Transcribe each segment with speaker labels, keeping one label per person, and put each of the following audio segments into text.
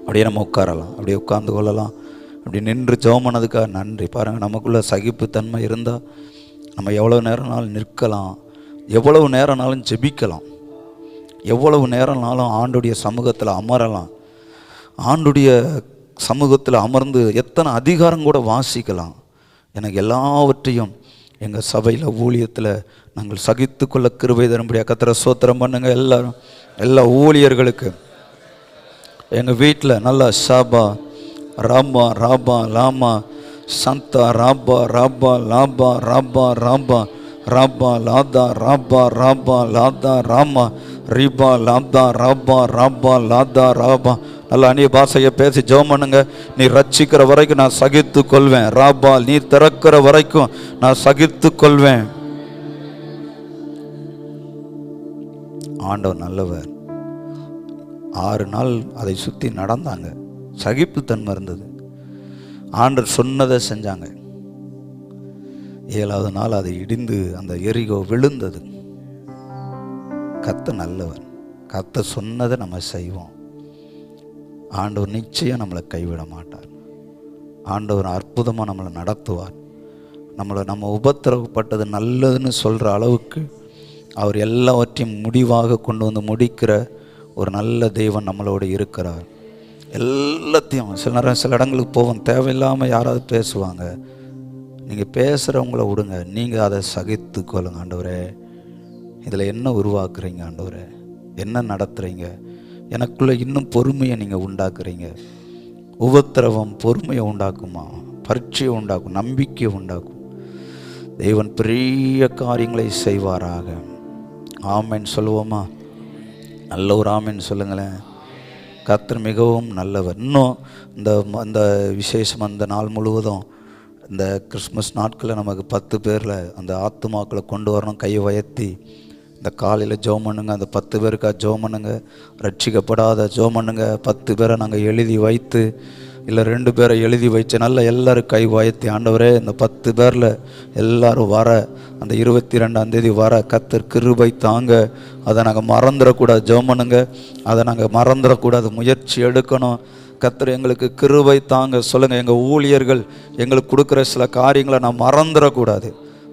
Speaker 1: அப்படியே நம்ம உட்காரலாம் அப்படியே உட்கார்ந்து கொள்ளலாம். அப்படி நின்று ஜெபம் பண்ணதுக்காக நன்றி. பாருங்கள் நமக்குள்ளே சகிப்புத்தன்மை இருந்தால் நம்ம எவ்வளோ நேரம்னாலும் நிற்கலாம். எவ்வளவு நேரம்னாலும் ஜெபிக்கலாம். எவ்வளவு நேரம்னாலும் ஆண்டுடைய சமூகத்தில் அமரலாம். ஆண்டுடைய சமூகத்தில் அமர்ந்து எத்தனை அதிகாரம் கூட வாசிக்கலாம். எனக்கு எல்லாவற்றையும் எங்கள் சபையில் ஊழியத்தில் நாங்கள் சகித்து கொள்ள கிருபை தரும்படியாக கத்திர சோத்திரம் பண்ணுங்கள் எல்லாரும் எல்லா ஊழியர்களுக்கு. எங்கள் வீட்டில் நல்லா சாபா ராபா ராபா லாமா சந்தா ராபா ராபா லாபா ராபா ராபா ராபா லாதா ராபா ராபா லாதா ராமா ரீபா லாதா ராபா ராபா லாதா ராபா. நல்லா அந்நிய பாஷையை பேசி ஜெபம் பண்ணுங்க. நீ ரட்சிக்கிற வரைக்கும் நான் சகித்து கொள்வேன். ராபா நீ திறக்கிற வரைக்கும் நான் சகித்து கொள்வேன். ஆண்டவர் நல்லவர். ஆறு நாள் அதை சுற்றி நடந்தாங்க. சகிப்புத்தன்மை இருந்தது. ஆண்டர் சொன்னதை செஞ்சாங்க. ஏழாவது நாள் அதை இடிந்து அந்த எரிகோ விழுந்தது. கத்த நல்லவர். கத்த சொன்னதை நம்ம செய்வோம். ஆண்டவர் நிச்சயம் நம்மளை கைவிட மாட்டார். ஆண்டவர் அற்புதமாக நம்மளை நடத்துவார். நம்மளை நம்ம உபத்திரவப்பட்டது நல்லதுன்னு சொல்கிற அளவுக்கு அவர் எல்லாவற்றையும் முடிவாக கொண்டு வந்து முடிக்கிற ஒரு நல்ல தெய்வம் நம்மளோடு இருக்கிறார். எல்லாத்தையும் சில நேரம் சில இடங்களுக்கு போவோம். தேவையில்லாமல் யாராவது பேசுவாங்க. நீங்கள் பேசுகிறவங்கள விடுங்க. நீங்கள் அதை சகித்து கொள்ளுங்க ஆண்டவரே. இதில் என்ன உருவாக்குறீங்க ஆண்டவரே? என்ன நடத்துகிறீங்க எனக்குள்ளே இன்னும் பொறுமையை நீங்கள் உண்டாக்குறீங்க. உபத்திரவம் பொறுமையை உண்டாக்குமா? பரீட்சையை உண்டாக்கும் நம்பிக்கையை உண்டாக்கும். தேவன் பெரிய காரியங்களை செய்வாராக. ஆமென். சொல்லுவோமா? நல்ல ஒரு ஆமின்னு சொல்லுங்களேன். கர்த்தர் மிகவும் நல்லவர். இன்னும் இந்த அந்த விசேஷம் அந்த நாள் முழுவதும் இந்த கிறிஸ்மஸ் நாட்களில் நமக்கு பத்து பேரில் அந்த ஆத்துமாக்களை கொண்டு வரணும் கை உயர்த்தி. இந்த காலையில் ஜோம் பண்ணுங்க அந்த பத்து பேருக்கா ஜோம் பண்ணுங்க. ரட்சிக்கப்படாத ஜோம் பண்ணுங்க. பத்து பேரை நாங்கள் எழுதி வைத்து இல்லை ரெண்டு பேரை எழுதி வச்சு நல்லா எல்லாரும் கை வாயத்தி ஆண்டவரே இந்த பத்து பேரில் எல்லோரும் வர அந்த இருபத்தி ரெண்டாந்தேதி வர கத்தர் கிருபை தாங்க. அதை நாங்கள் மறந்துடக்கூடாது ஜோமனுங்க அதை நாங்கள் மறந்துடக்கூடாது முயற்சி எடுக்கணும். கத்தர் எங்களுக்கு கிருபை தாங்க. சொல்லுங்கள் எங்கள் ஊழியர்கள் எங்களுக்கு கொடுக்குற சில காரியங்களை நான் மறந்துடக்கூடாது.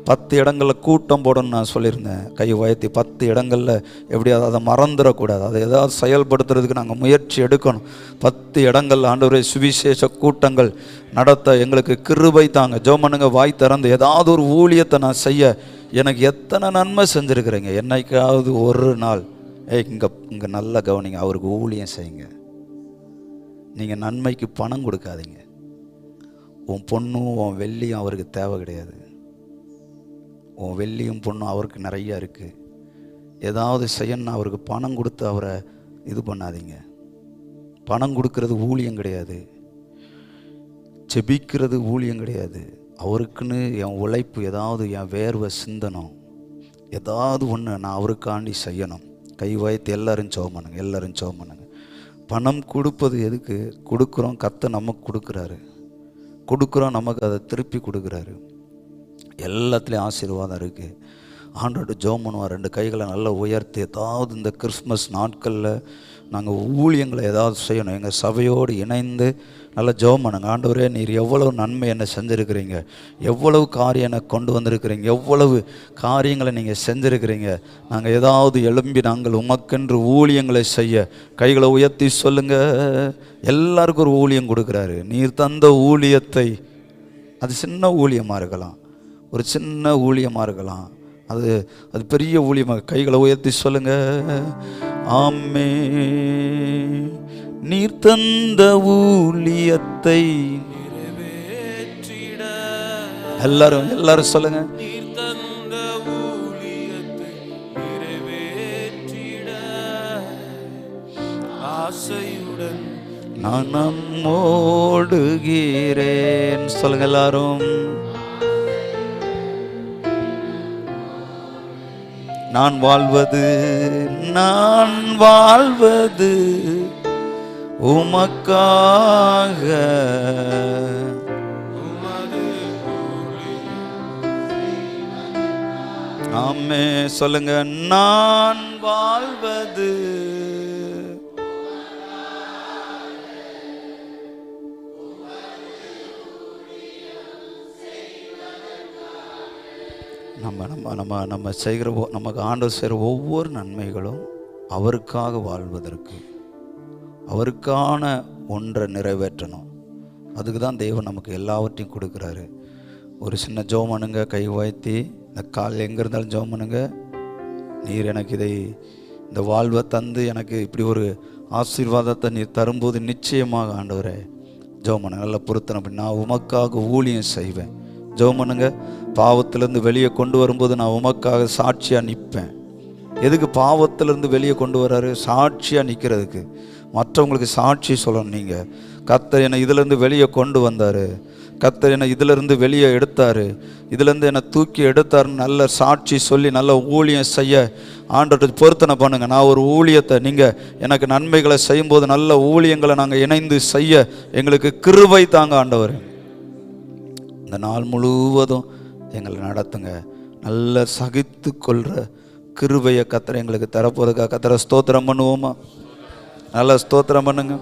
Speaker 1: பத்து இடங்களில் கூட்டம் போடணும்னு நான் சொல்லியிருந்தேன். கை உயர்த்தி பத்து இடங்களில் எப்படியாவது அதை மறந்துடக்கூடாது. அதை ஏதாவது செயல்படுத்துறதுக்கு நாங்கள் முயற்சி எடுக்கணும். பத்து இடங்கள் ஆண்டவரே சுவிசேஷ கூட்டங்கள் நடத்த எங்களுக்கு கிருபை தாங்க. ஜோமனுங்க வாய் திறந்து ஏதாவது ஒரு ஊழியத்தை நான் செய்ய எனக்கு எத்தனை நன்மை செஞ்சுருக்கிறேங்க? என்னைக்காவது ஒரு நாள். ஏய் இங்கே இங்கே நல்லா கவனிங்க அவருக்கு ஊழியம் செய்யுங்க. நீங்கள் நன்மைக்கு பணம் கொடுக்காதீங்க. உன் பொண்ணும் உன் வெள்ளியும் அவருக்கு தேவை கிடையாது. உன் வெள்ளியும் பொண்ணும் அவருக்கு நிறையா இருக்குது ஏதாவது செய்யணும்னா அவருக்கு பணம் கொடுத்து அவரை இது பண்ணாதீங்க. பணம் கொடுக்கறது ஊழியம் கிடையாது. செபிக்கிறது ஊழியம் கிடையாது. அவருக்குன்னு என் உழைப்பு ஏதாவது என் வேர்வை சிந்தனம் ஏதாவது ஒன்று நான் அவருக்காண்டி செய்யணும். கை வாய்த்து எல்லாரும் ஜெபம் பண்ணுங்க எல்லாரும் ஜெபம் பண்ணுங்க. பணம் கொடுப்பது எதுக்கு? கொடுக்குறோம் கத்தை நமக்கு கொடுக்குறாரு. கொடுக்குறோம் நமக்கு அதை திருப்பி கொடுக்குறாரு. எல்லாத்துலேயும் ஆசீர்வாதம் இருக்குது ஆண்டோட ஜோம் பண்ணுவார். ரெண்டு கைகளை நல்லா உயர்த்தி ஏதாவது இந்த கிறிஸ்மஸ் நாட்களில் நாங்கள் ஊழியங்களை ஏதாவது செய்யணும். எங்கள் சபையோடு இணைந்து நல்லா ஜெபம் பண்ணுங்க. ஆண்டவரே நீர் எவ்வளவு நன்மை என்ன செஞ்சுருக்கிறீங்க. எவ்வளவு காரியம் எனக்கு கொண்டு வந்திருக்கிறீங்க. எவ்வளவு காரியங்களை நீங்கள் செஞ்சுருக்கிறீங்க. நாங்கள் ஏதாவது எழும்பி நாங்கள் உமக்கென்று ஊழியங்களை செய்ய கைகளை உயர்த்தி சொல்லுங்கள் எல்லாருக்கும் ஒரு ஊழியம் கொடுக்குறாரு. நீர் தந்த ஊழியத்தை அது சின்ன ஊழியமாக இருக்கலாம். ஒரு சின்ன ஊழியமாக இருக்கலாம். அது அது பெரிய ஊழியமாக கைகளை உயர்த்தி சொல்லுங்க. ஆமே நீர் தந்த ஊழியத்தை எல்லாரும் எல்லாரும் சொல்லுங்க.
Speaker 2: ஆசையுடன்
Speaker 1: நான் நம்மோடுகிறேன். சொல்லுங்க எல்லாரும். நான் வாழ்வது நான் வாழ்வது உமக்காக. ஆமே சொல்லுங்க நான் வாழ்வது நம்ம நம்ம நம்ம நம்ம செய்கிற நமக்கு ஆண்டவர் செய்கிற ஒவ்வொரு நன்மைகளும் அவருக்காக வாழ்வதற்கு அவருக்கான ஒன்றை நிறைவேற்றணும். அதுக்கு தான் தெய்வம் நமக்கு எல்லாவற்றையும் கொடுக்குறாரு. ஒரு சின்ன ஜோமனுங்க கை உயர்த்தி இந்த கால் எங்கே இருந்தாலும் ஜோமனுங்க நீர் எனக்கு இதை இந்த வாழ்வை தந்து எனக்கு இப்படி ஒரு ஆசீர்வாதத்தை நீர் தரும்போது நிச்சயமாக ஆண்டவரே ஜோமனை நல்ல பொருத்தனை பண்ணி. நான் உமக்காக ஊழியம் செய்வேன். ஜெபம் பண்ணுங்க. பாவத்திலேருந்து வெளியே கொண்டு வரும்போது நான் உமக்காக சாட்சியாக நிற்பேன். எதுக்கு பாவத்திலேருந்து வெளியே கொண்டு வர்றாரு சாட்சியாக நிற்கிறதுக்கு மற்றவங்களுக்கு சாட்சி சொல்லணும் நீங்கள் கத்தர் என்னை இதிலேருந்து வெளியே கொண்டு வந்தார். கத்தர் என்னை இதிலேருந்து வெளியே எடுத்தார். இதுலேருந்து என்னை தூக்கி எடுத்தார் நல்ல சாட்சி சொல்லி நல்ல ஊழியம் செய்ய ஆண்டவர்கிட்ட பொருத்தனை பண்ணுங்க. நான் ஒரு ஊழியத்தை நீங்கள் எனக்கு நன்மைகளை செய்யும்போது நல்ல ஊழியங்களை நாங்கள் இணைந்து செய்ய எங்களுக்கு கிருவை தாங்க ஆண்டவர். இந்த நாள் முழுவதும் எங்களை நடத்துங்க. நல்ல சகித்து கொள்கிற கிருபையை கத்தரை எங்களுக்கு தரப்போதுக்காக கத்தரை ஸ்தோத்திரம் பண்ணுவோமா? நல்லா ஸ்தோத்திரம் பண்ணுங்க.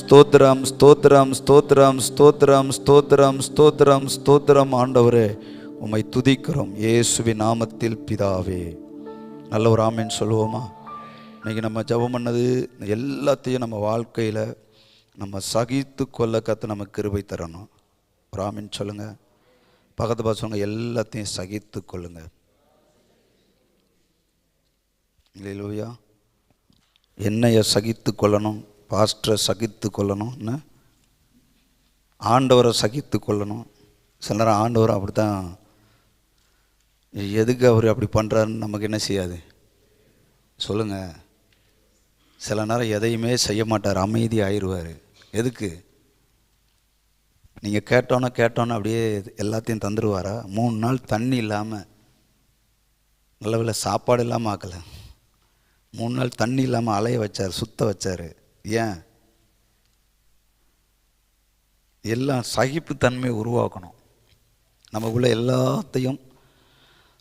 Speaker 1: ஸ்தோத்திரம் ஸ்தோத்திரம் ஸ்தோத்திரம் ஸ்தோத்திரம் ஸ்தோத்திரம் ஸ்தோத்திரம் ஸ்தோத்திரம். ஆண்டவரே உம்மை துதிக்கிறோம். இயேசுவி நாமத்தில் பிதாவே. நல்ல ஒரு ஆமேன்னு சொல்லுவோமா? இன்னைக்கு நம்ம ஜெபம் பண்ணது எல்லாத்தையும் நம்ம வாழ்க்கையில் நம்ம சகித்து கொள்ள கற்று நம்ம கிருபை தரணும். ஒரு சொல்லுங்கள் பக்கத்து பக்கத்து சொல்லுங்கள் எல்லாத்தையும் சகித்து கொள்ளுங்கள் இல்லையா என்னைய சகித்து கொள்ளணும் பாஸ்டரை சகித்து கொள்ளணும் என்ன ஆண்டவரை சகித்து கொள்ளணும். சில நேரம் ஆண்டவர் அப்படி தான் எதுக்கு அவர் அப்படி பண்ணுறாருன்னு நமக்கு என்ன செய்யாது? சொல்லுங்கள் சில நேரம் எதையுமே செய்ய மாட்டார் அமைதி ஆயிடுவார் எதுக்கு? நீங்கள் கேட்டோன்னே கேட்டோன்னே அப்படியே எல்லாத்தையும் தந்துடுவாரா மூணு நாள் தண்ணி இல்லாமல் நல்ல சாப்பாடு இல்லாமல் ஆக்கலை. மூணு நாள் தண்ணி இல்லாமல் அலைய வச்சார் சுத்த வச்சார். ஏன்? எல்லாம் சகிப்புத்தன்மையை உருவாக்கணும். நமக்குள்ளே எல்லாத்தையும்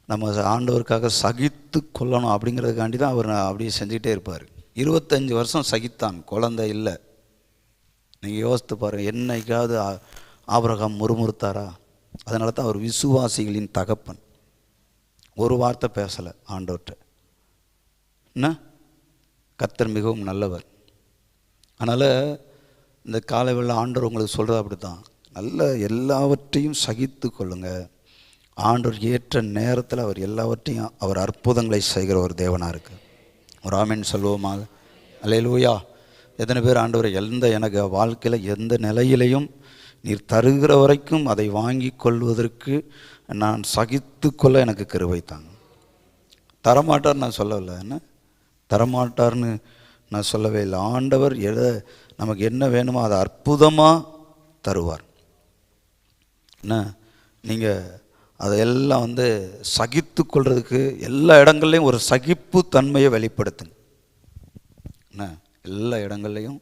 Speaker 1: நம்ம ஆண்டவருக்காக சகித்து கொள்ளணும் அப்படிங்கிறதுக்காண்டி தான் அவர் அப்படியே செஞ்சுக்கிட்டே இருப்பார். இருபத்தஞ்சி வருஷம் சகித்தான் குழந்தை இல்லை. நீங்கள் யோசித்து பாருங்கள் என்னைக்காவது ஆபரகம் முறுமுறுத்தாரா? அதனால தான் அவர் விசுவாசிகளின் தகப்பன். ஒரு வார்த்தை பேசலை ஆண்டவர்கிட்ட. என்ன? கத்தர் மிகவும் நல்லவர். அதனால் இந்த காலை ஆண்டவர் உங்களுக்கு சொல்கிறது அப்படி தான் நல்ல எல்லாவற்றையும் சகித்து கொள்ளுங்கள் ஆண்டவர் ஏற்ற நேரத்தில் அவர் எல்லாவற்றையும் அவர் அற்புதங்களை செய்கிற ஒரு தேவனாக இருக்கு. ஒரு ஆமீன் சொல்லுவோமாக. அல்லேலூயா. எத்தனை பேர் ஆண்டவர் எந்த எனக்கு வாழ்க்கையில் எந்த நிலையிலையும் நீர் தருகிற வரைக்கும் அதை வாங்கி கொள்வதற்கு நான் சகித்து கொள்ள எனக்கு கிருபை தாங்க. தரமாட்டார் நான் சொல்லவில்லை. என்ன? தரமாட்டார்னு நான் சொல்லவே இல்லை. ஆண்டவர் எதை நமக்கு என்ன வேணுமோ அதை அற்புதமாக தருவார். என்ன? நீங்கள் அதையெல்லாம் வந்து சகித்து கொள்றதுக்கு எல்லா இடங்கள்லையும் ஒரு சகிப்பு தன்மையை வெளிப்படுத்துங்க. என்ன? எல்லா இடங்கள்லையும்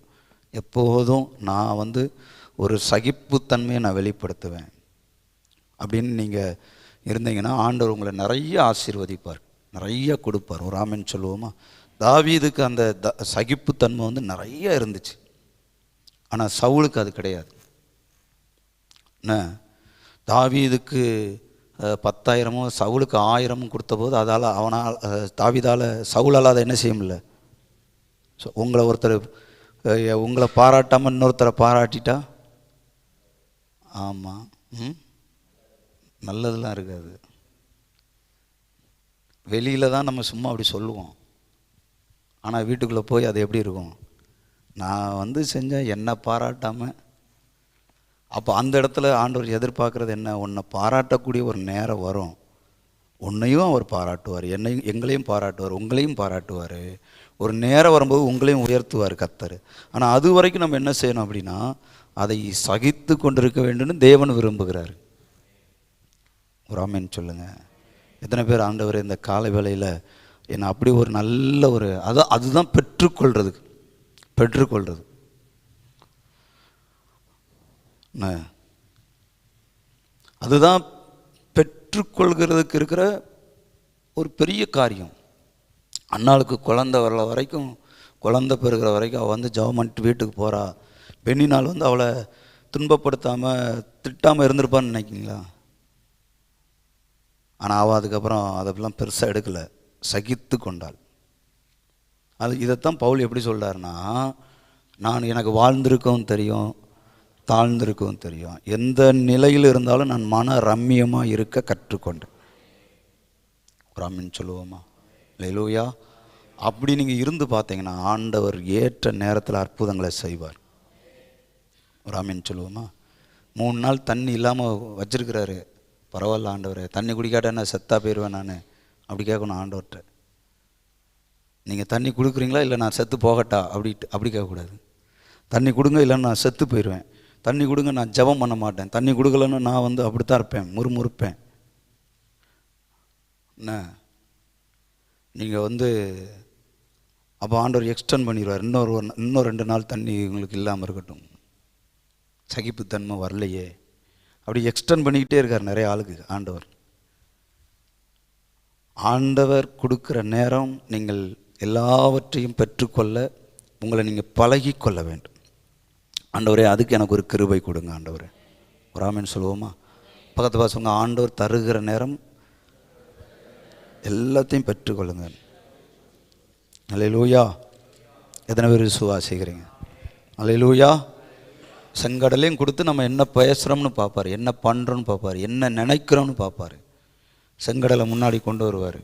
Speaker 1: எப்போதும் நான் வந்து ஒரு சகிப்புத்தன்மையை நான் வெளிப்படுத்துவேன். அப்படின்னு நீங்கள் இருந்தீங்கன்னா ஆண்டவர் உங்களை நிறைய ஆசீர்வதிப்பார். நிறைய கொடுப்பார். ஒரு ஆமென் சொல்லுவோமா? தாவீதுக்கு அந்த த சகிப்புத்தன்மை வந்து நிறைய இருந்துச்சு. ஆனால் சவுளுக்கு அது கிடையாது. என்ன? தாவீதுக்கு பத்தாயிரமோ சவுளுக்கு ஆயிரமும் கொடுத்தபோது அதால் அவனால் தாவிதால் தாவீதால் சவுலால் அதை என்ன செய்ய முடியல? ஸோ உங்களை ஒருத்தர் உங்களை பாராட்டாமல் இன்னொருத்தரை பாராட்டிட்டா? ஆமாம் ம்? நல்லதெல்லாம் இருக்காது. வெளியில் தான் நம்ம சும்மா அப்படி சொல்லுவோம். ஆனால் வீட்டுக்குள்ளே போய் அது எப்படி இருக்கும்? நான் வந்து செஞ்சேன் என்னை பாராட்டாமல் அப்போ அந்த இடத்துல ஆண்டவர் எதிர்பார்க்குறது என்ன? உன்னை பாராட்டக்கூடிய ஒரு நேரம் வரும். உன்னையும் அவர் பாராட்டுவார். என்னையும் எங்களையும் பாராட்டுவார். உங்களையும் பாராட்டுவார். ஒரு நேரம் வரும்போது உங்களையும் உயர்த்துவார் கத்தர். ஆனால் அது வரைக்கும் நம்ம என்ன செய்யணும் அப்படின்னா அதை சகித்து கொண்டிருக்க வேண்டும்னு தேவன் விரும்புகிறார். ஒரு ஆமேன்னு சொல்லுங்கள் எத்தனை பேர் ஆண்டவர் இந்த காலை வேலையில் என்னை அப்படி ஒரு நல்ல ஒரு அது அதுதான் பெற்றுக்கொள்கிறதுக்கு பெற்றுக்கொள்கிறது அதுதான் பெற்றுக்கொள்கிறதுக்கு இருக்கிற ஒரு பெரிய காரியம். அண்ணாளுக்கு குழந்தை வர்ற வரைக்கும் குழந்தை பெறுகிற வரைக்கும் அவள் வந்து ஜெபம் பண்ணிட்டு வீட்டுக்கு போகிறா பெண்ணினால் வந்து அவளை துன்பப்படுத்தாமல் திட்டாமல் இருந்திருப்பான்னு நினைக்கிங்களா ஆனால் அவள் அதுக்கப்புறம் அதெல்லாம் பெருசாக எடுக்கலை. சகித்து கொண்டாள். அது இதைத்தான் பவுல் எப்படி சொல்கிறாருன்னா நான் எனக்கு வாழ்ந்திருக்கவும் தெரியும் தாழ்ந்திருக்கவும் தெரியும். எந்த நிலையில் இருந்தாலும் நான் மன ரம்மியமாக இருக்க கற்றுக்கொண்டேன். ராமின்னு சொல்லுவோமா? லெலூயா அப்படி நீங்கள் இருந்து பார்த்தீங்கன்னா ஆண்டவர் ஏற்ற நேரத்தில் அற்புதங்களை செய்வார். ராமின்னு சொல்லுவோமா? மூணு நாள் தண்ணி இல்லாமல் வச்சிருக்கிறாரு. பரவாயில்ல ஆண்டவர். தண்ணி குடிக்காட்ட என்ன செத்தா போயிடுவேன் நான்? அப்படி கேட்கணும் ஆண்டவர்கிட்ட நீங்கள் தண்ணி கொடுக்குறீங்களா? இல்லை நான் செத்து போகட்டா? அப்படி அப்படி கேட்கக்கூடாது. தண்ணி கொடுங்க இல்லை நான் செத்து போயிடுவேன் தண்ணி கொடுங்க நான் ஜெபம் பண்ண மாட்டேன். தண்ணி கொடுக்கலன்னு நான் வந்து அப்படி தான் இருப்பேன். முறுமுறுப்பேன். என்ன? நீங்கள் வந்து அப்போ ஆண்டவர் எக்ஸ்டெண்ட் பண்ணிடுவார். இன்னொரு இன்னும் ரெண்டு நாள் தண்ணி உங்களுக்கு இல்லாமல் இருக்கட்டும். சகிப்புத்தன்மை வரலையே. அப்படி எக்ஸ்டெண்ட் பண்ணிக்கிட்டே இருக்கார் நிறைய ஆளுக்கு ஆண்டவர். ஆண்டவர் கொடுக்குற நேரம் நீங்கள் எல்லாவற்றையும் பெற்றுக்கொள்ள உங்களை நீங்கள் பழகி கொள்ள வேண்டும். ஆண்டவரே அதுக்கு எனக்கு ஒரு கிருபை கொடுங்க ஆண்டவரே. ஒரு சொல்லுவோமா? பக்கத்து பாசங்க ஆண்டவர் தருகிற நேரம் எல்லாத்தையும் பெற்றுக்கொள்ளுங்க. அலையிலூயா எத்தனை பேர் விசுவாசிக்கிறீங்க? அலையிலூயா செங்கடலையும் கொடுத்து நம்ம என்ன பேசுகிறோம்னு பார்ப்பார் என்ன பண்ணுறோன்னு பார்ப்பார் என்ன நினைக்கிறோம்னு பார்ப்பார். செங்கடலை முன்னாடி கொண்டு வருவார்.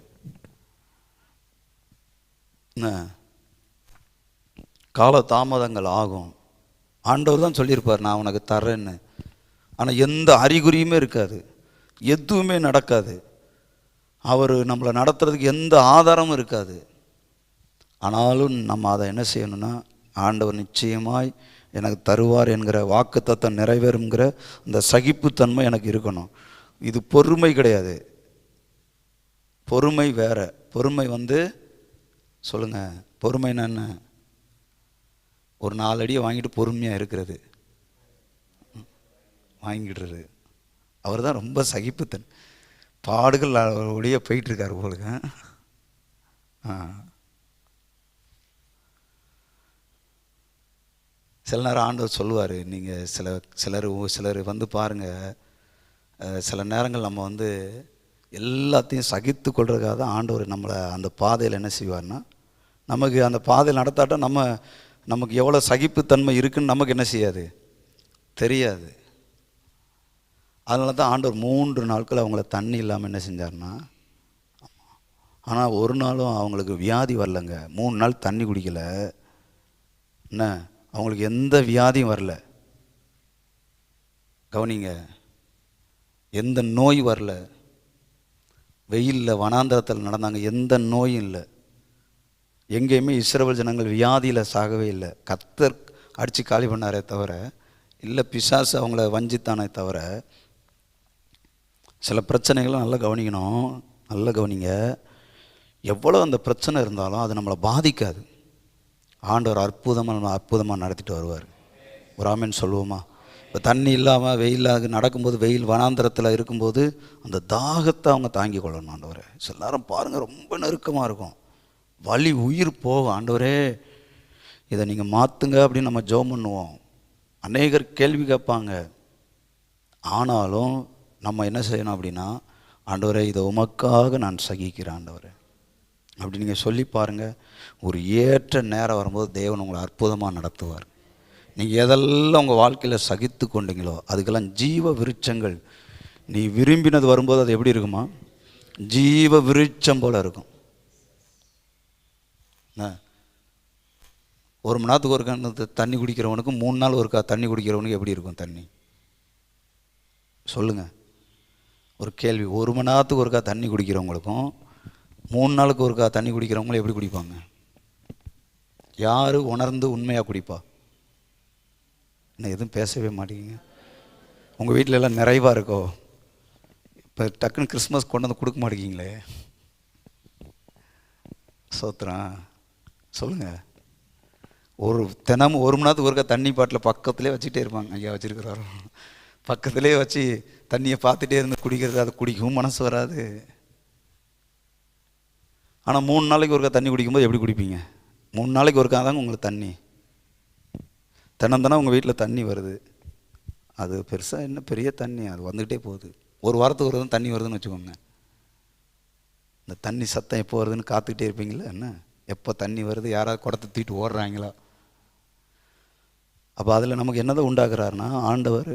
Speaker 1: கால தாமதங்கள் ஆகும். ஆண்டவர் தான் சொல்லியிருப்பார் நான் உனக்கு தர்றேன்னு. ஆனால் எந்த அறிகுறியுமே இருக்காது. எதுவுமே நடக்காது. அவர் நம்மளை நடத்துறதுக்கு எந்த ஆதாரமும் இருக்காது. ஆனாலும் நம்ம அதை என்ன செய்யணும்னா ஆண்டவர் நிச்சயமாய் எனக்கு தருவார் என்கிற வாக்குத்தத்தம் நிறைவேறுங்கிற அந்த சகிப்புத்தன்மை எனக்கு இருக்கணும். இது பொறுமை கிடையாது. பொறுமை வேற. பொறுமை வந்து சொல்லுங்க பொறுமை என்ன? ஒரு நாலு அடியை வாங்கிட்டு பொறுமையாக இருக்கிறது. வாங்கிடுறது. அவர் தான் ரொம்ப சகிப்புத்தன். பாடுகள் ஒளிய போயிட்டுருக்கார் போலுங்க. ஆ. சில நேரம் ஆண்டவர் சொல்லுவார் நீங்கள் சில சிலர் சிலர் வந்து பாருங்கள் சில நேரங்கள் நம்ம வந்து எல்லாத்தையும் சகித்து கொள்றதுக்காக தான் ஆண்டவர் நம்மளை அந்த பாதையில் என்ன செய்வார்னா நமக்கு அந்த பாதையில் நடத்தாட்ட நம்ம நமக்கு எவ்வளோ சகிப்புத்தன்மை இருக்குன்னு நமக்கு என்ன செய்யாது? தெரியாது. அதனால தான் ஆண்டவர் மூன்று நாட்கள் அவங்கள தண்ணி இல்லாமல் என்ன செஞ்சார்னா ஆனால் ஒரு நாளும் அவங்களுக்கு வியாதி வரலங்க. மூணு நாள் தண்ணி குடிக்கலை. என்ன? அவங்களுக்கு எந்த வியாதியும் வரல. கவனிங்க எந்த நோய் வரல. வெயிலில் வனாந்தரத்தில் நடந்தாங்க எந்த நோயும் இல்லை. எங்கேயுமே இஸ்ரவல் ஜனங்கள் வியாதியில் சாகவே இல்லை. கத்தர் அடித்து காலி பண்ணாரே தவிர இல்லை பிசாசு அவங்கள வஞ்சித்தானே தவிர சில பிரச்சனைகளும் நல்லா கவனிக்கணும். நல்லா கவனிங்க. எவ்வளோ அந்த பிரச்சனை இருந்தாலும் அது நம்மளை பாதிக்காது. ஆண்டவர் அற்புதமாக நம்ம அற்புதமாக நடத்திட்டு வருவார். ஒரு ஆமேன்னு சொல்லுவோமா? இப்போ தண்ணி இல்லாமல் வெயிலாக நடக்கும்போது வெயில் வனாந்தரத்தில் இருக்கும்போது அந்த தாகத்தை அவங்க தாங்கி கொள்ளணும் ஆண்டவரை. எல்லாரும் பாருங்கள் ரொம்ப நெருக்கமாக இருக்கும். வலி உயிர் போகும் ஆண்டவரே. இதை நீங்கள் மாற்றுங்க அப்படின்னு நம்ம ஜோம் பண்ணுவோம். அநேகர் கேள்வி கேட்பாங்க. ஆனாலும் நம்ம என்ன செய்யணும் அப்படின்னா ஆண்டவரே இதை உமக்காக நான் சகிக்கிறேன் ஆண்டவரே. அப்படி நீங்கள் சொல்லி பாருங்கள் ஒரு ஏற்ற நேரம் வரும்போது தேவன் உங்களை அற்புதமாக நடத்துவார். நீங்கள் எதெல்லாம் உங்கள் வாழ்க்கையில் சகித்து கொண்டீங்களோ அதுக்கெல்லாம் ஜீவ விருட்சங்கள். நீ விரும்பினது வரும்போது அது எப்படி இருக்குமா? ஜீவ விருட்சம் போல் இருக்கும். ஒரு மணி நேரத்துக்கு ஒருக்கா தண்ணி குடிக்கிறவனுக்கும் மூணு நாள் ஒருக்கா தண்ணி குடிக்கிறவனுக்கு எப்படி இருக்கும் தண்ணி? சொல்லுங்கள் ஒரு கேள்வி. ஒரு மணி நேரத்துக்கு ஒருக்கா தண்ணி குடிக்கிறவங்களுக்கும் மூணு நாளுக்கு ஒருக்கா தண்ணி குடிக்கிறவங்களும் எப்படி குடிப்பாங்க? யார் உணர்ந்து உண்மையாக குடிப்பா? என்ன எதுவும் பேசவே மாட்டேங்குங்க உங்கள் வீட்டில் எல்லாம் நிறைவாக இருக்கோ? இப்போ டக்குன்னு கிறிஸ்மஸ் கொண்டு வந்து கொடுக்க மாட்டேங்கிங்களே சோத்திரம் சொல்லுங்கள் ஒரு தினமும் ஒரு மணி நேரத்துக்கு ஒருக்கா தண்ணி பாட்டில் பக்கத்துலேயே வச்சுட்டே இருப்பாங்க. ஐயா வச்சுருக்கிறாரோ? பக்கத்துலேயே வச்சு தண்ணியை பார்த்துட்டே இருந்து குடிக்கிறது அது குடிக்கவும் மனசு வராது. ஆனால் மூணு நாளைக்கு ஒருக்கா தண்ணி குடிக்கும்போது எப்படி குடிப்பீங்க? மூணு நாளைக்கு ஒருக்கா தாங்க உங்களுக்கு தண்ணி. தினம் உங்கள் வீட்டில் தண்ணி வருது. அது பெருசாக என்ன பெரிய தண்ணி அது வந்துக்கிட்டே போகுது. ஒரு வாரத்துக்கு ஒரு தான் தண்ணி வருதுன்னு வச்சுக்கோங்க. இந்த தண்ணி சத்தம் எப்போ வருதுன்னு காத்துக்கிட்டே இருப்பீங்களா என்ன? எப்போ தண்ணி வருது யாராவது குடத்தை தூக்கிட்டு ஓடுறாங்களா? அப்போ அதில் நமக்கு என்னதான் உண்டாக்குறாருன்னா ஆண்டவர்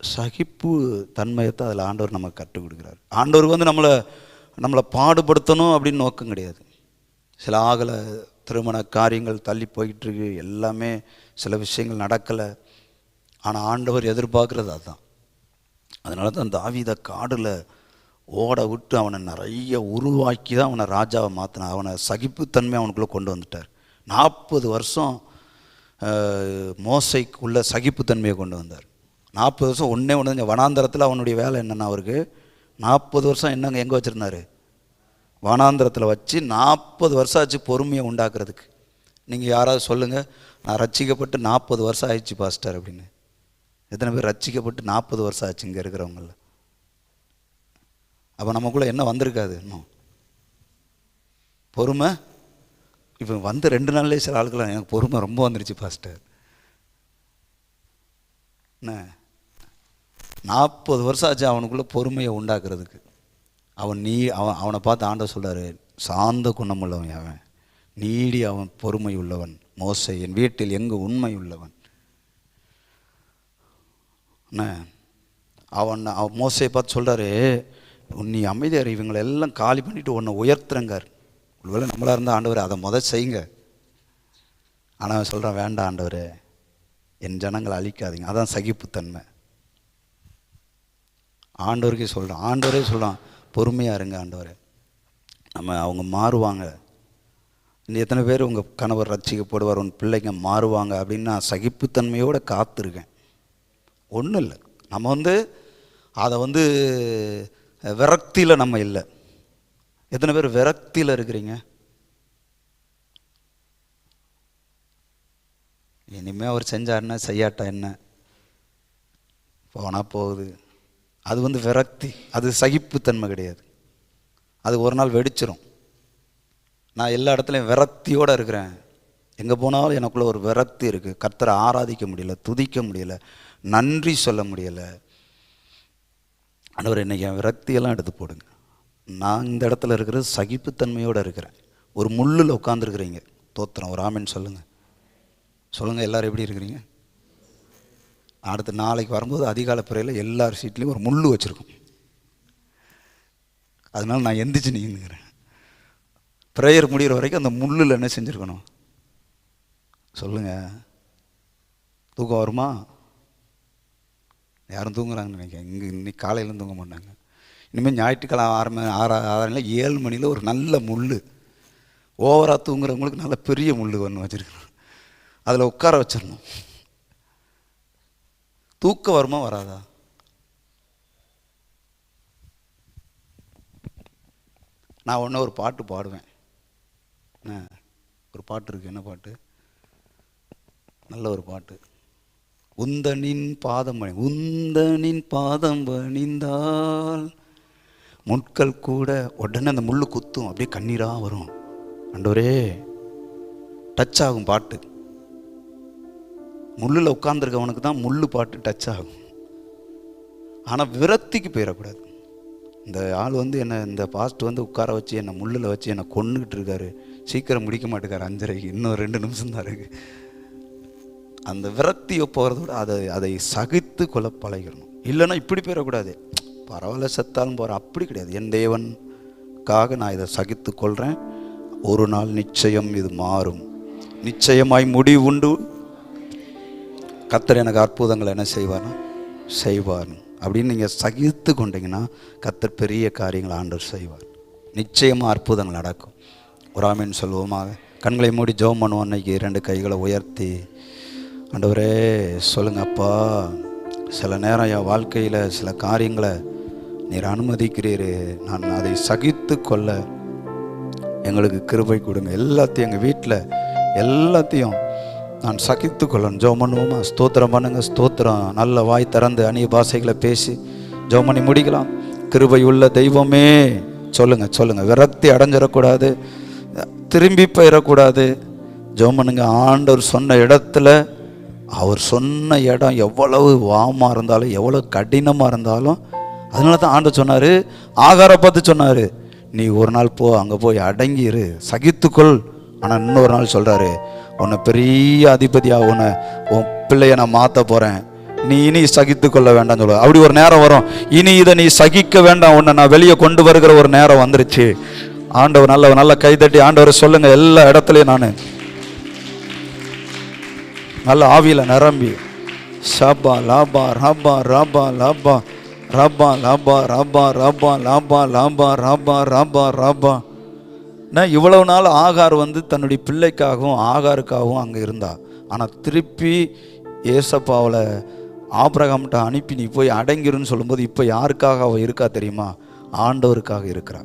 Speaker 1: சகிப்பு தன்மையத்தை அதில் ஆண்டவர் நமக்கு கற்றுக் கொடுக்குறாரு. ஆண்டவருக்கு வந்து நம்மளை நம்மளை பாடுபடுத்தணும் அப்படின்னு நோக்கம் கிடையாது. சில ஆகலை திருமண காரியங்கள் தள்ளி போயிட்டுருக்கு எல்லாமே சில விஷயங்கள் நடக்கலை. ஆனால் ஆண்டவர் எதிர்பார்க்குறது அதுதான் அதனால தான் தாவீத காடில் ஓட விட்டு அவனை நிறைய உருவாக்கி தான் அவனை ராஜாவை மாற்றினான் அவனை சகிப்புத்தன்மை அவனுக்குள்ளே கொண்டு வந்துட்டார். நாற்பது வருஷம் மோசைக்குள்ளே மோசைக்குள்ள சகிப்புத்தன்மையை கொண்டு வந்தார். நாற்பது வருஷம் ஒன்றே ஒன்று வனாந்தரத்தில் அவனுடைய வேலை என்னென்னா அவருக்கு நாற்பது வருஷம் என்னங்க எங்கே வச்சுருந்தாரு? வனாந்திரத்தில் வச்சு நாற்பது வருஷம் ஆச்சு பொறுமையை உண்டாக்குறதுக்கு. நீங்கள் யாராவது சொல்லுங்கள் நான் ரச்சிக்கப்பட்டு நாற்பது வருஷம் ஆயிடுச்சு பாஸ்டர் அப்படின்னு. எத்தனை பேர் ரச்சிக்கப்பட்டு நாற்பது வருஷம் ஆச்சு இங்கே இருக்கிறவங்கள அப்போ நமக்குள்ளே என்ன வந்திருக்காது இன்னும்? பொறுமை? இப்போ வந்து ரெண்டு நாள்லேயே சில ஆளுக்கெல்லாம் எனக்கு பொறுமை ரொம்ப வந்துருச்சு பாஸ்டர். என்ன? நாற்பது வருஷம் ஆச்சு அவனுக்குள்ளே பொறுமையை உண்டாக்குறதுக்கு. அவன் நீ அவன் அவனை பார்த்து ஆண்ட சொல்கிறார் சாந்த குணமுள்ளவன் அவன். நீடி அவன் பொறுமை உள்ளவன். மோசை என் வீட்டில் எங்கு உண்மை உள்ளவன்? என்ன? அவன் அவன் மோசையை பார்த்து சொல்கிறாரு நீ அமைதியார் இவங்களை எல்லாம் காலி பண்ணிட்டு உன்னை உயர்த்துறங்கார் ஒருவேளை நம்மளாக இருந்தால் ஆண்டவர் அதை முத செய்யுங்க. ஆனால் அவன் சொல்கிறான் வேண்டாம் ஆண்டவர் என் ஜனங்களை அழிக்காதீங்க. அதான் சகிப்புத்தன்மை. ஆண்டவருக்கே சொல்கிறேன் ஆண்டவரே சொல்கிறான் பொறுமையாக இருங்க ஆண்டவரே. நம்ம அவங்க மாறுவாங்க. இன்னும் எத்தனை பேர் உங்கள் கணவர் ரட்சிக்கப்படுவார் உன் பிள்ளைங்க மாறுவாங்க அப்படின்னு நான் சகிப்புத்தன்மையோடு காத்திருக்கேன். ஒன்றும் இல்லை. நம்ம வந்து அதை வந்து விரக்தியில் நம்ம இல்லை. எத்தனை பேர் விரக்தியில் இருக்கிறீங்க? இனிமேல் அவர் செஞ்சார் என்ன செய்யாட்டா என்ன? போனால் போகுது. அது வந்து விரக்தி அது சகிப்புத்தன்மை கிடையாது. அது ஒரு நாள் வெடிச்சிரும். நான் எல்லா இடத்துலையும் விரக்தியோடு இருக்கிறேன். எங்கே போனாலும் எனக்குள்ளே ஒரு விரக்தி இருக்குது கர்த்தரை ஆராதிக்க முடியல துதிக்க முடியல நன்றி சொல்ல முடியலை. ஆண்டவர் இன்னைக்கு என் விரக்தியெல்லாம் எடுத்து போடுங்க. நான் இந்த இடத்துல இருக்கிற சகிப்புத்தன்மையோடு இருக்கிறேன். ஒரு முள்ளில் உட்காந்துருக்குறீங்க தோத்திரம் ஒரு ஆமின்னு சொல்லுங்கள் சொல்லுங்கள் எல்லோரும் எப்படி இருக்கிறீங்க? அடுத்த நாளைக்கு வரும்போது அதிகால பிறையில் எல்லார் சீட்லேயும் ஒரு முள் வச்சுருக்கோம். அதனால் நான் எந்திரிச்சு நீங்கிறேன் ப்ரேயர் முடிகிற வரைக்கும் அந்த முள்ளில் என்ன செஞ்சுருக்கணும்? சொல்லுங்கள் தூக்கம் வருமா? யாரும் தூங்குறாங்கன்னு நினைக்கிறேன். இங்கே இன்னைக்கு காலையில தூங்க மாட்டாங்க. இனிமேல் ஞாயிற்றுக்கிழமை ஆறு மணி ஆறு ஏழு மணியில் ஒரு நல்ல முள் ஓவராக தூங்குறவங்களுக்கு நல்ல பெரிய முள் ஒன்று வச்சுருக்கணும். அதில் உட்கார வச்சிடணும். தூக்கம் வருமா வராதா? நான் ஒன்று ஒரு பாட்டு பாடுவேன். என்ன? ஒரு பாட்டு இருக்கு. என்ன பாட்டு? நல்ல ஒரு பாட்டு. உந்தனின் பாதம் பணி உந்தனின் பாதம் பணிந்தால் முட்கள் கூட உடனே அந்த முள்ளு குத்தும். அப்படியே கண்ணீராக வரும். அண்டோரே டச் ஆகும் பாட்டு. முள்ளில் உட்காந்துருக்கவனுக்கு தான் முள் பாட்டு டச் ஆகும். ஆனால் விரக்திக்கு போயிடக்கூடாது. இந்த ஆள் வந்து என்னை இந்த பாஸ்ட் வந்து உட்கார வச்சு என்னை முள்ளில் வச்சு என்னை கொண்டுகிட்டு இருக்காரு. சீக்கிரம் முடிக்க மாட்டேக்காரு. அஞ்சரைக்கு இன்னும் ரெண்டு நிமிஷம் தான் இருக்குது அந்த விரக்தியை போகிறத விட அதை அதை சகித்து கொள்ள பழகிடணும் இல்லைன்னா இப்படி போயிடக்கூடாது. பரவாயில்ல செத்தாலும் போகிற அப்படி கிடையாது. என் தேவனுக்காக நான் இதை சகித்து கொள்கிறேன் ஒரு நாள் நிச்சயம் இது மாறும். நிச்சயமாய் முடிவு உண்டு. கத்தர் எனக்கு அற்புதங்களை என்ன செய்வார்னா? செய்வார். அப்படின்னு நீங்கள் சகித்து கொண்டீங்கன்னா கத்தர் பெரிய காரியங்களை ஆண்டவர் செய்வார். நிச்சயமாக அற்புதங்கள் நடக்கும். ஒரு ஆமீன் சொல்லுவோமாக. கண்களை மூடி ஜோம் பண்ணுவோம். அன்னைக்கு ரெண்டு கைகளை உயர்த்தி. ஆண்டவரே சொல்லுங்கப்பா சில நேரம் என் வாழ்க்கையில் சில காரியங்களை நீர் அனுமதிக்கிறீர். நான் அதை சகித்து கொள்ள எங்களுக்கு கிருபை கொடுங்க. எல்லாத்தையும் எங்கள் வீட்டில் எல்லாத்தையும் நான் சகித்து கொள்ளணும் ஜெபம் பண்ணுவோமா ஸ்தோத்திரம் பண்ணுங்க ஸ்தோத்திரம். நல்ல வாய் திறந்து அந்நிய பாஷைகளை பேசி ஜெபம் பண்ணி முடிக்கலாம். கிருபை உள்ள தெய்வமே சொல்லுங்க சொல்லுங்க. விரக்தி அடைஞ்சிடக்கூடாது திரும்பி போயிடக்கூடாது. ஜோமனுங்க பண்ணுங்க ஆண்டவர் சொன்ன இடத்துல அவர் சொன்ன இடம் எவ்வளவு வாமாக இருந்தாலும் எவ்வளோ கடினமாக இருந்தாலும் அதனால தான் ஆண்டவர் சொன்னார் ஆகார பார்த்து சொன்னார் நீ ஒரு நாள் போ அங்கே போய் அடங்கிரு சகித்துக்கொள். ஆனால் இன்னொரு நாள் சொல்கிறாரு உன்னை பெரிய அதிபதியாக உன்னை உன் பிள்ளைய நான் மாற்ற போகிறேன் நீ இனி சகித்து கொள்ள வேண்டாம்னு சொல்லுவ அப்படி ஒரு நேரம் வரும். இனி இதை நீ சகிக்க வேண்டாம். உன்னை நான் வெளியே கொண்டு வருகிற ஒரு நேரம் வந்துருச்சு. ஆண்டவர் நல்ல நல்ல கைதட்டி ஆண்டவர் சொல்லுங்க. எல்லா இடத்துலையும் நான். நல்ல ஆவியில் நிரம்பி. ஷபா லாபா ராபா ராபா லாபா ராபா லாபா ராபா ராபா லாபா லாபா ராபா ராபா ராபா நான் இவ்வளவு நாள் ஆகார் வந்து தன்னுடைய பிள்ளைக்காகவும் ஆகாருக்காகவும் அங்கே இருந்தா. ஆனால் திருப்பி ஏசப்பாவில் ஆபிரகாம்கிட்ட அனுப்பி நீ போய் அடங்கிருன்னு சொல்லும்போது இப்போ யாருக்காக அவள் இருக்கா தெரியுமா? ஆண்டவருக்காக இருக்கிறா.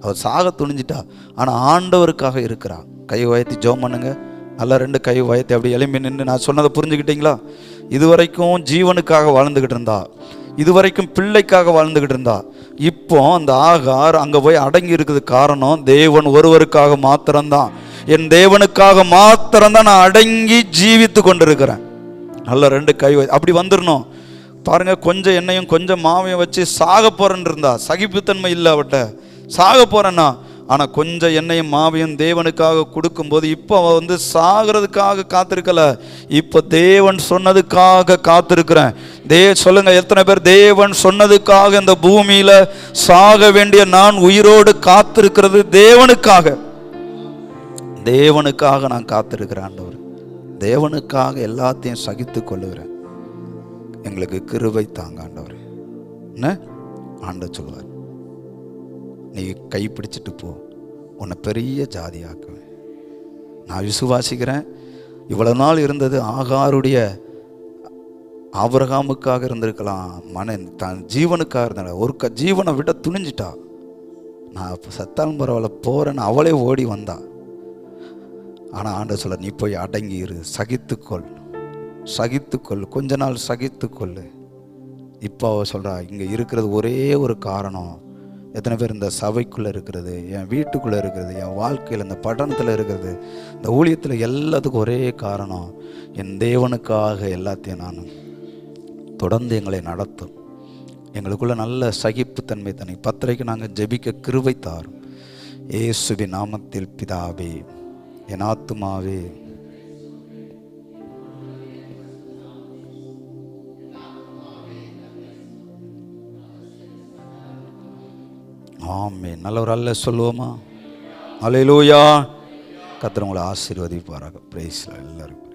Speaker 1: அவள் சாக துணிஞ்சிட்டா. ஆனால் ஆண்டவருக்காக இருக்கிறா. கை உயர்த்தி ஜோம் பண்ணுங்க. நல்லா ரெண்டு கை உயர்த்தி அப்படி எலும்பி நின்று நான் சொன்னதை புரிஞ்சுக்கிட்டீங்களா? இதுவரைக்கும் ஜீவனுக்காக வாழ்ந்துக்கிட்டு இருந்தா. இதுவரைக்கும் பிள்ளைக்காக வாழ்ந்துக்கிட்டு இருந்தா. இப்போ அந்த ஆகார் அங்கே போய் அடங்கி இருக்குது காரணம் தேவன் ஒருவருக்காக மாத்திரம்தான். என் தேவனுக்காக மாத்திரம்தான் நான் அடங்கி ஜீவித்து கொண்டிருக்கிறேன். நல்ல ரெண்டு கை அப்படி வந்துடணும் பாருங்க கொஞ்சம் எண்ணெயும் கொஞ்சம் மாவையும் வச்சு சாக போறேன்னு இருந்தா சகிப்புத்தன்மை இல்லை அவட்ட சாக போறேன்னா ஆனால் கொஞ்சம் எண்ணெயும் மாவையும் தேவனுக்காக கொடுக்கும்போது இப்போ அவள் வந்து சாகிறதுக்காக காத்திருக்கல. இப்போ தேவன் சொன்னதுக்காக காத்திருக்கிறேன். தே சொல்லுங்கள் எத்தனை பேர் தேவன் சொன்னதுக்காக இந்த பூமியில் சாக வேண்டிய நான் உயிரோடு காத்திருக்கிறது தேவனுக்காக. தேவனுக்காக நான் காத்திருக்கிறேன் ஆண்டவர். தேவனுக்காக எல்லாத்தையும் சகித்து கொள்ளுகிறேன். எங்களுக்கு கிருவை தாங்க ஆண்டவர். என்ன? ஆண்ட சொல்லுவார் நீ கை பிடிச்சிட்டு போ. உன்னை பெரிய ஜாதியாக்குவேன். நான் விசுவாசிக்கிறேன். இவ்வளோ நாள் இருந்தது ஆகாருடைய ஆபரகாமுக்காக இருந்திருக்கலாம். மனன் தன் ஜீவனுக்காக இருந்தா ஒரு க ஜீவனை விட துணிஞ்சிட்டா. நான் இப்போ சத்தாலும் பரவாயில்ல போகிறேன்னு அவளே ஓடி வந்தா. ஆனால் ஆண்ட சொல்ல நீ போய் அடங்கி இரு. சகித்துக்கொள் சகித்துக்கொள் கொஞ்ச நாள் சகித்துக்கொள் இப்போ அவ சொல்கிறா இங்கே இருக்கிறது ஒரே ஒரு காரணம். எத்தனை பேர் இந்த சபைக்குள்ளே இருக்கிறது என் வீட்டுக்குள்ளே இருக்கிறது என் வாழ்க்கையில் இந்த பட்டணத்தில் இருக்கிறது இந்த ஊழியத்தில் எல்லாத்துக்கும் ஒரே காரணம் என் தேவனுக்காக எல்லாத்தையும் நான் தொடர்ந்து எங்களை நடத்தும். எங்களுக்குள்ள நல்ல சகிப்புத்தன்மை தனி பத்திரைக்கு நாங்கள் ஜெபிக்க கிருவை தாரும். ஏசுவி நாமத்தில் பிதாவே என் ஆத்துமாவே ஆமே நல்ல ஒரு அல்ல சொல்லுவோமா? அலையிலூயா கத்துறவங்களை ஆசீர்வதிப்பாராக. பிரைஸ்ல எல்லாருக்கும்.